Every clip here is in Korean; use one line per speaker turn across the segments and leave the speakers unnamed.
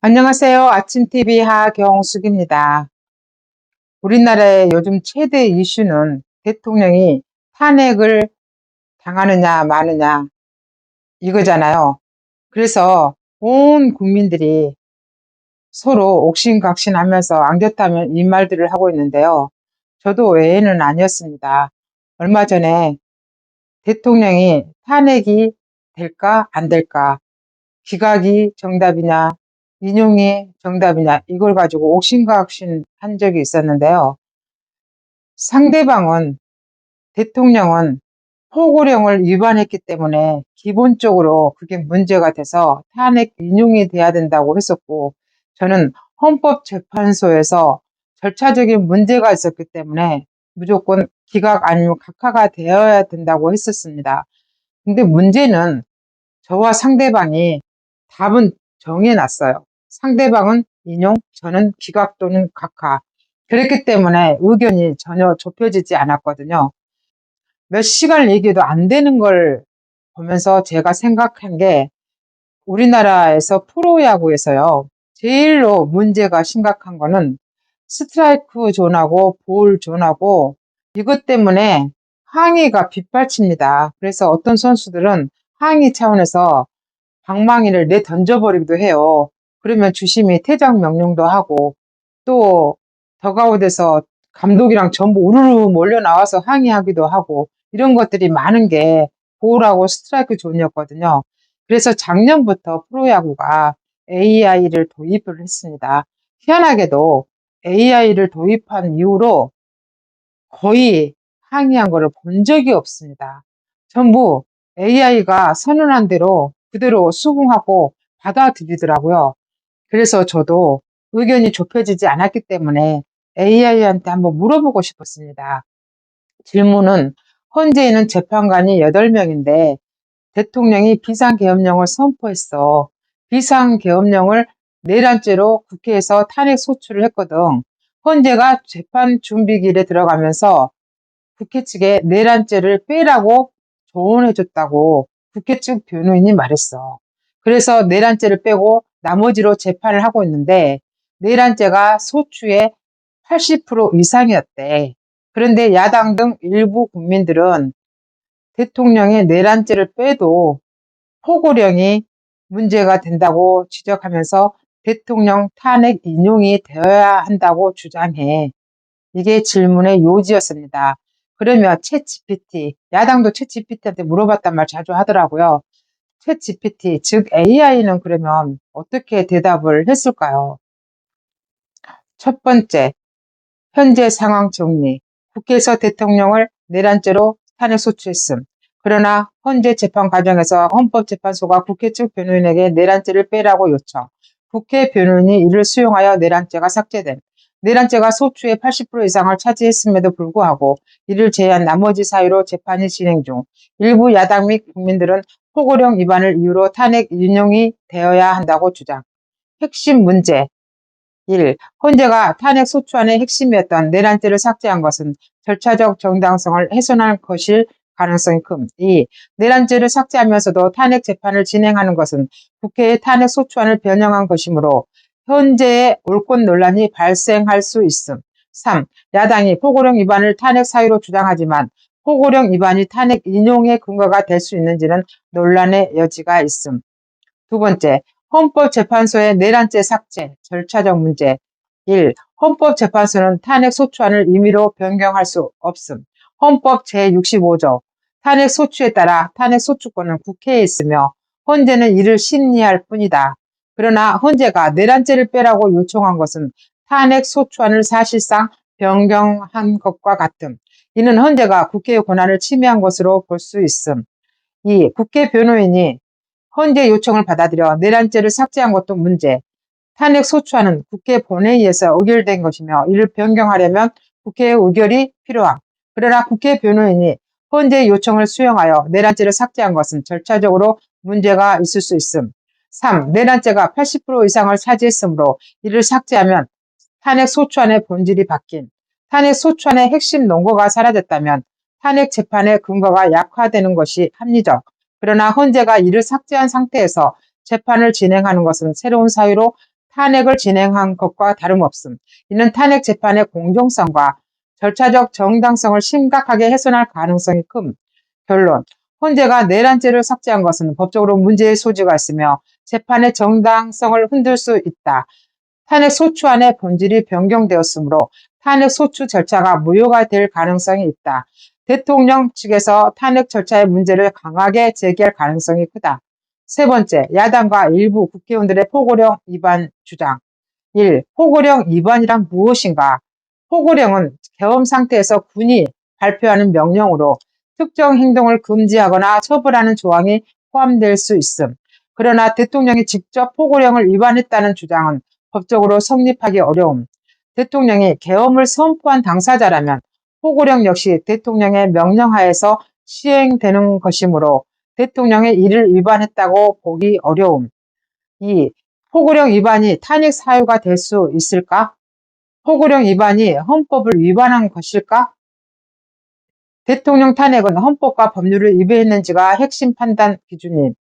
안녕하세요. 아침TV 하경숙입니다. 우리나라의 요즘 최대 이슈는 대통령이 탄핵을 당하느냐 마느냐 이거잖아요. 그래서 온 국민들이 서로 옥신각신하면서 안겼다면 이 말들을 하고 있는데요. 저도 외에는 아니었습니다. 얼마 전에 대통령이 탄핵이 될까 안 될까 기각이 정답이냐 인용이 정답이냐 이걸 가지고 옥신각신 한 적이 있었는데요. 상대방은 대통령은 포고령을 위반했기 때문에 기본적으로 그게 문제가 돼서 탄핵 인용이 돼야 된다고 했었고 저는 헌법재판소에서 절차적인 문제가 있었기 때문에 무조건 기각 아니면 각하가 되어야 된다고 했었습니다. 근데 문제는 저와 상대방이 답은 정해놨어요. 상대방은 인용, 저는 기각 또는 각하. 그랬기 때문에 의견이 전혀 좁혀지지 않았거든요. 몇 시간 얘기도 안 되는 걸 보면서 제가 생각한 게 우리나라에서 프로야구에서요. 제일로 문제가 심각한 거는 스트라이크 존하고 볼 존하고 이것 때문에 항의가 빗발칩니다. 그래서 어떤 선수들은 항의 차원에서 방망이를 내 던져버리기도 해요. 그러면 주심이 퇴장 명령도 하고 또 더가웃에서 감독이랑 전부 우르르 몰려 나와서 항의하기도 하고 이런 것들이 많은 게 보울하고 스트라이크 존이었거든요. 그래서 작년부터 프로야구가 AI를 도입을 했습니다. 희한하게도 AI를 도입한 이후로 거의 항의한 것을 본 적이 없습니다. 전부 AI가 선언한 대로 그대로 수긍하고 받아들이더라고요. 그래서 저도 의견이 좁혀지지 않았기 때문에 AI한테 한번 물어보고 싶었습니다. 질문은 현재는 재판관이 8명인데 대통령이 비상계엄령을 선포했어. 비상계엄령을 내란죄로 국회에서 탄핵 소추를 했거든. 헌재가 재판 준비길에 들어가면서 국회 측에 내란죄를 빼라고 조언해줬다고 국회 측 변호인이 말했어. 그래서 내란죄를 빼고 나머지로 재판을 하고 있는데 내란죄가 소추의 80% 이상이었대. 그런데 야당 등 일부 국민들은 대통령의 내란죄를 빼도 포고령이 문제가 된다고 지적하면서 대통령 탄핵 인용이 되어야 한다고 주장해. 이게 질문의 요지였습니다. 그러면 채 GPT, 야당도 채 GPT한테 물어봤단 말 자주 하더라고요. 챗 GPT, 즉 AI는 그러면 어떻게 대답을 했을까요? 첫 번째, 현재 상황 정리. 국회에서 대통령을 내란죄로 탄핵 소추했음. 그러나 현재 재판 과정에서 헌법재판소가 국회 측 변호인에게 내란죄를 빼라고 요청. 국회 변호인이 이를 수용하여 내란죄가 삭제됨. 내란죄가 소추의 80% 이상을 차지했음에도 불구하고 이를 제외한 나머지 사유로 재판이 진행 중 일부 야당 및 국민들은 포고령 위반을 이유로 탄핵 인용이 되어야 한다고 주장. 핵심 문제 1. 헌재가 탄핵 소추안의 핵심이었던 내란죄를 삭제한 것은 절차적 정당성을 훼손할 것일 가능성이 큼. 2. 내란죄를 삭제하면서도 탄핵 재판을 진행하는 것은 국회의 탄핵 소추안을 변형한 것이므로 현재의 옳권 논란이 발생할 수 있음. 3. 야당이 포고령 위반을 탄핵 사유로 주장하지만 포고령 위반이 탄핵 인용의 근거가 될 수 있는지는 논란의 여지가 있음. 두 번째, 헌법재판소의 내란죄 삭제, 절차적 문제. 1. 헌법재판소는 탄핵 소추안을 임의로 변경할 수 없음. 헌법 제65조. 탄핵 소추에 따라 탄핵 소추권은 국회에 있으며 헌재는 이를 심리할 뿐이다. 그러나 헌재가 내란죄를 빼라고 요청한 것은 탄핵 소추안을 사실상 변경한 것과 같음. 이는 헌재가 국회의 권한을 침해한 것으로 볼 수 있음. 2. 국회 변호인이 헌재 요청을 받아들여 내란죄를 삭제한 것도 문제. 탄핵 소추안은 국회 본회의에서 의결된 것이며 이를 변경하려면 국회의 의결이 필요함. 그러나 국회 변호인이 헌재 요청을 수용하여 내란죄를 삭제한 것은 절차적으로 문제가 있을 수 있음. 3. 내란죄가 80% 이상을 차지했으므로 이를 삭제하면 탄핵 소추안의 본질이 바뀐 탄핵 소추안의 핵심 논거가 사라졌다면 탄핵 재판의 근거가 약화되는 것이 합리적. 그러나 헌재가 이를 삭제한 상태에서 재판을 진행하는 것은 새로운 사유로 탄핵을 진행한 것과 다름없음. 이는 탄핵 재판의 공정성과 절차적 정당성을 심각하게 훼손할 가능성이 큼. 결론. 헌재가 내란죄를 삭제한 것은 법적으로 문제의 소지가 있으며 재판의 정당성을 흔들 수 있다. 탄핵 소추안의 본질이 변경되었으므로 탄핵 소추 절차가 무효가 될 가능성이 있다. 대통령 측에서 탄핵 절차의 문제를 강하게 제기할 가능성이 크다. 세 번째, 야당과 일부 국회의원들의 포고령 위반 주장. 1. 포고령 위반이란 무엇인가? 포고령은 계엄 상태에서 군이 발표하는 명령으로 특정 행동을 금지하거나 처벌하는 조항이 포함될 수 있음. 그러나 대통령이 직접 포고령을 위반했다는 주장은 법적으로 성립하기 어려움. 대통령이 계엄을 선포한 당사자라면 포고령 역시 대통령의 명령하에서 시행되는 것이므로 대통령의 이를 위반했다고 보기 어려움. 2. 포고령 위반이 탄핵 사유가 될 수 있을까? 포고령 위반이 헌법을 위반한 것일까? 대통령 탄핵은 헌법과 법률을 위배했는지가 핵심 판단 기준임.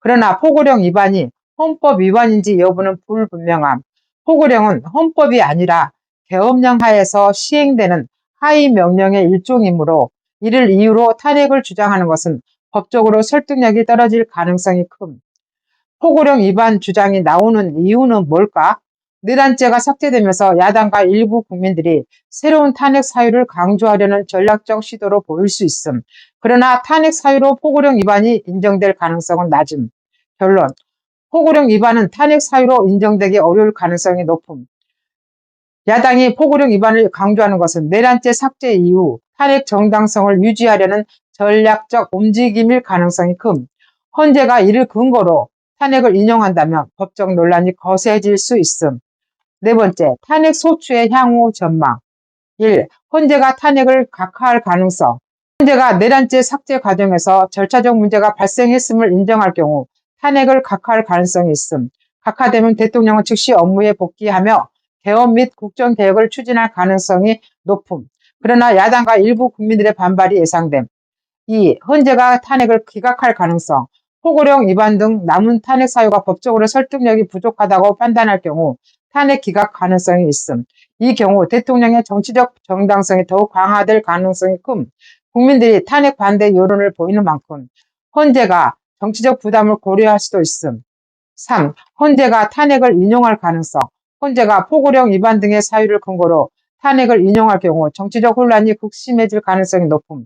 그러나 포고령 위반이 헌법 위반인지 여부는 불분명함. 포고령은 헌법이 아니라 계엄령 하에서 시행되는 하위 명령의 일종이므로 이를 이유로 탄핵을 주장하는 것은 법적으로 설득력이 떨어질 가능성이 큼. 포고령 위반 주장이 나오는 이유는 뭘까? 내란죄가 삭제되면서 야당과 일부 국민들이 새로운 탄핵 사유를 강조하려는 전략적 시도로 보일 수 있음. 그러나 탄핵 사유로 포고령 위반이 인정될 가능성은 낮음. 결론. 포고령 위반은 탄핵 사유로 인정되기 어려울 가능성이 높음. 야당이 포고령 위반을 강조하는 것은 내란죄 삭제 이후 탄핵 정당성을 유지하려는 전략적 움직임일 가능성이 큼. 헌재가 이를 근거로 탄핵을 인용한다면 법적 논란이 거세질 수 있음. 네 번째, 탄핵 소추의 향후 전망. 1. 헌재가 탄핵을 각하할 가능성. 헌재가 내란죄 삭제 과정에서 절차적 문제가 발생했음을 인정할 경우 탄핵을 각하할 가능성이 있음. 각하되면 대통령은 즉시 업무에 복귀하며 개헌 및 국정개혁을 추진할 가능성이 높음. 그러나 야당과 일부 국민들의 반발이 예상됨. 2. 헌재가 탄핵을 기각할 가능성. 포고령 위반 등 남은 탄핵 사유가 법적으로 설득력이 부족하다고 판단할 경우 탄핵 기각 가능성이 있음. 이 경우 대통령의 정치적 정당성이 더욱 강화될 가능성이 큼 국민들이 탄핵 반대 여론을 보이는 만큼 헌재가 정치적 부담을 고려할 수도 있음. 3. 헌재가 탄핵을 인용할 가능성. 헌재가 포고령 위반 등의 사유를 근거로 탄핵을 인용할 경우 정치적 혼란이 극심해질 가능성이 높음.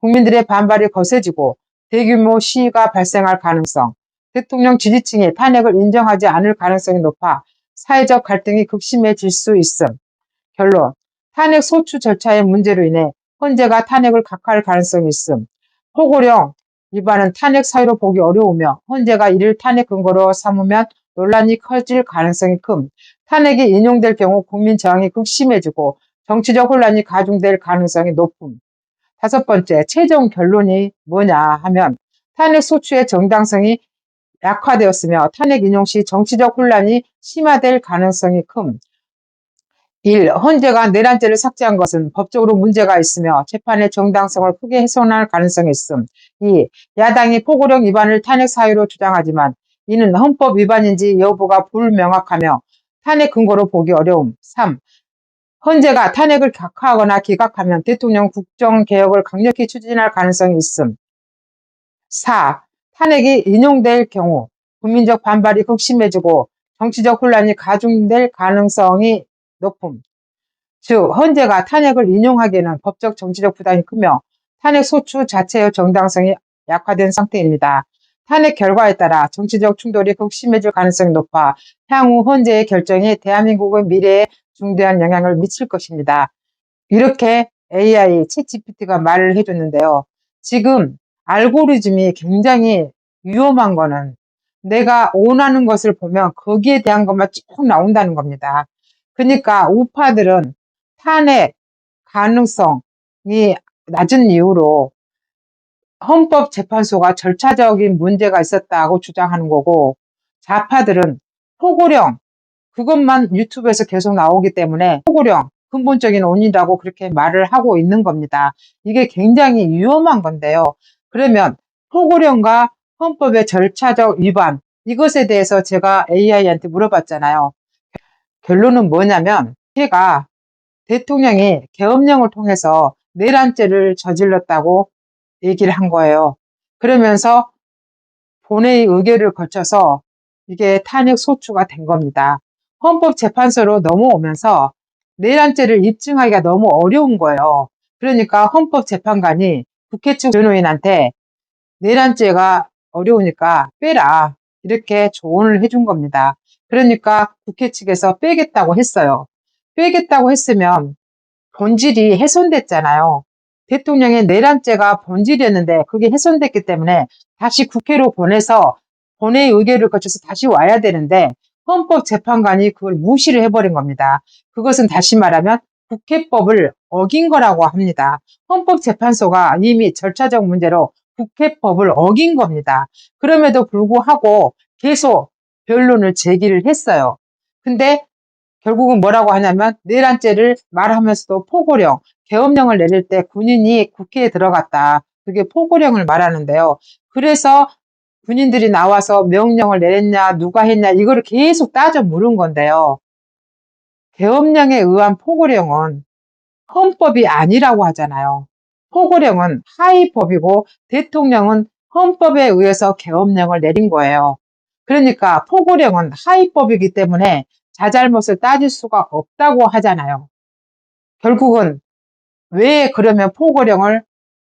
국민들의 반발이 거세지고 대규모 시위가 발생할 가능성, 대통령 지지층이 탄핵을 인정하지 않을 가능성이 높아 사회적 갈등이 극심해질 수 있음. 결론. 탄핵 소추 절차의 문제로 인해 헌재가 탄핵을 각하할 가능성이 있음. 포고령 위반은 탄핵 사유로 보기 어려우며 헌재가 이를 탄핵 근거로 삼으면 논란이 커질 가능성이 큼. 탄핵이 인용될 경우 국민 저항이 극심해지고 정치적 혼란이 가중될 가능성이 높음. 다섯 번째, 최종 결론이 뭐냐 하면 탄핵 소추의 정당성이 약화되었으며 탄핵 인용 시 정치적 혼란이 심화될 가능성이 큼. 1. 헌재가 내란죄를 삭제한 것은 법적으로 문제가 있으며 재판의 정당성을 크게 훼손할 가능성이 있음. 2. 야당이 포고령 위반을 탄핵 사유로 주장하지만 이는 헌법 위반인지 여부가 불명확하며 탄핵 근거로 보기 어려움. 3. 헌재가 탄핵을 격하하거나 기각하면 대통령 국정개혁을 강력히 추진할 가능성이 있음. 4. 탄핵이 인용될 경우 국민적 반발이 극심해지고 정치적 혼란이 가중될 가능성이 높음. 즉 헌재가 탄핵을 인용하기에는 법적 정치적 부담이 크며 탄핵 소추 자체의 정당성이 약화된 상태입니다. 탄핵 결과에 따라 정치적 충돌이 극 심해질 가능성이 높아 향후 헌재의 결정이 대한민국의 미래에 중대한 영향을 미칠 것입니다. 이렇게 AI, 챗GPT가 말을 해줬는데요. 지금 알고리즘이 굉장히 위험한 거는 내가 원하는 것을 보면 거기에 대한 것만 쭉 나온다는 겁니다. 그러니까 우파들은 탄핵 가능성이 낮은 이유로 헌법재판소가 절차적인 문제가 있었다고 주장하는 거고 좌파들은 포고령 그것만 유튜브에서 계속 나오기 때문에 포고령 근본적인 원인이라고 그렇게 말을 하고 있는 겁니다. 이게 굉장히 위험한 건데요. 그러면 포고령과 헌법의 절차적 위반 이것에 대해서 제가 AI한테 물어봤잖아요. 결론은 뭐냐면 걔가 대통령이 계엄령을 통해서 내란죄를 저질렀다고 얘기를 한 거예요. 그러면서 본회의 의결을 거쳐서 이게 탄핵 소추가 된 겁니다. 헌법재판소로 넘어오면서 내란죄를 입증하기가 너무 어려운 거예요. 그러니까 헌법재판관이 국회 측 변호인한테 내란죄가 어려우니까 빼라. 이렇게 조언을 해준 겁니다. 그러니까 국회 측에서 빼겠다고 했어요. 빼겠다고 했으면 본질이 훼손됐잖아요. 대통령의 내란죄가 본질이었는데 그게 훼손됐기 때문에 다시 국회로 보내서 본회의 의결을 거쳐서 다시 와야 되는데 헌법재판관이 그걸 무시를 해버린 겁니다. 그것은 다시 말하면 국회법을 어긴 거라고 합니다. 헌법재판소가 이미 절차적 문제로 국회법을 어긴 겁니다. 그럼에도 불구하고 계속 변론을 제기를 했어요. 근데 결국은 뭐라고 하냐면 내란죄를 말하면서도 포고령, 계엄령을 내릴 때 군인이 국회에 들어갔다. 그게 포고령을 말하는데요. 그래서 군인들이 나와서 명령을 내렸냐, 누가 했냐, 이거를 계속 따져 물은 건데요. 계엄령에 의한 포고령은 헌법이 아니라고 하잖아요. 포고령은 하위법이고 대통령은 헌법에 의해서 계엄령을 내린 거예요. 그러니까 포고령은 하위법이기 때문에 자잘못을 따질 수가 없다고 하잖아요. 결국은 왜 그러면 포고령을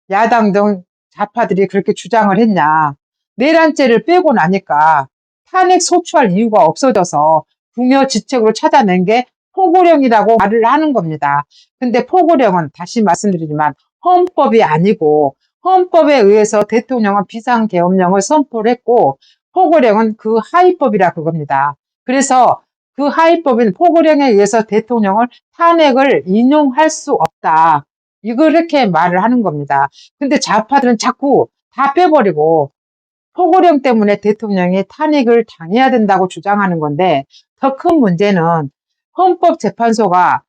야당 등 좌파들이 그렇게 주장을 했냐. 내란죄를 빼고 나니까 탄핵 소추할 이유가 없어져서 궁여 지책으로 찾아낸 게 포고령이라고 말을 하는 겁니다. 근데 포고령은 다시 말씀드리지만 헌법이 아니고 헌법에 의해서 대통령은 비상계엄령을 선포를 했고 포고령은 그 하위법이라 그겁니다. 그래서 그 하위법인 포고령에 의해서 대통령을 탄핵을 인용할 수 없다. 이걸 이렇게 말을 하는 겁니다. 근데 좌파들은 자꾸 다 빼버리고 포고령 때문에 대통령이 탄핵을 당해야 된다고 주장하는 건데 더 큰 문제는 헌법재판소가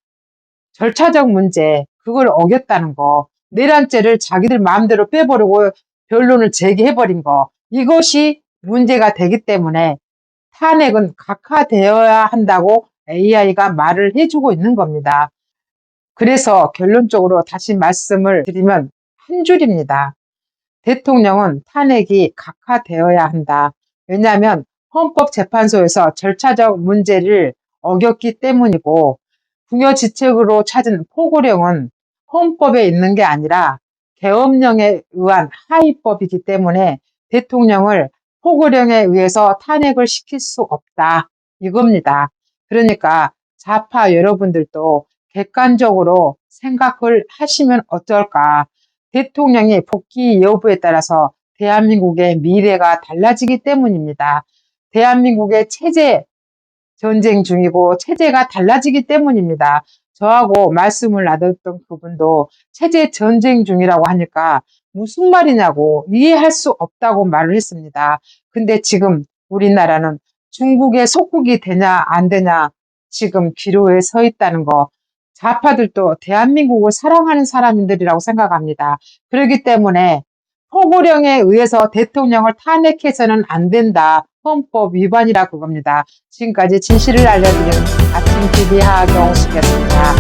절차적 문제 그걸 어겼다는 거 내란죄를 자기들 마음대로 빼버리고 변론을 제기해버린 거 이것이 문제가 되기 때문에 탄핵은 각하되어야 한다고 AI가 말을 해주고 있는 겁니다. 그래서 결론적으로 다시 말씀을 드리면 한 줄입니다. 대통령은 탄핵이 각하되어야 한다. 왜냐하면 헌법재판소에서 절차적 문제를 어겼기 때문이고 궁여지책으로 찾은 포고령은 헌법에 있는 게 아니라 계엄령에 의한 하위법이기 때문에 대통령을 포고령에 의해서 탄핵을 시킬 수 없다. 이겁니다. 그러니까 좌파 여러분들도 객관적으로 생각을 하시면 어떨까. 대통령이 복귀 여부에 따라서 대한민국의 미래가 달라지기 때문입니다. 대한민국의 체제 전쟁 중이고 체제가 달라지기 때문입니다. 저하고 말씀을 나눴던 그분도 체제 전쟁 중이라고 하니까 무슨 말이냐고 이해할 수 없다고 말을 했습니다. 근데 지금 우리나라는 중국의 속국이 되냐 안 되냐 지금 기로에 서 있다는 거 좌파들도 대한민국을 사랑하는 사람들이라고 생각합니다. 그렇기 때문에 포고령에 의해서 대통령을 탄핵해서는 안 된다. 헌법 위반이라 그겁니다. 지금까지 진실을 알려드리는 아침TV 하경숙이었습니다.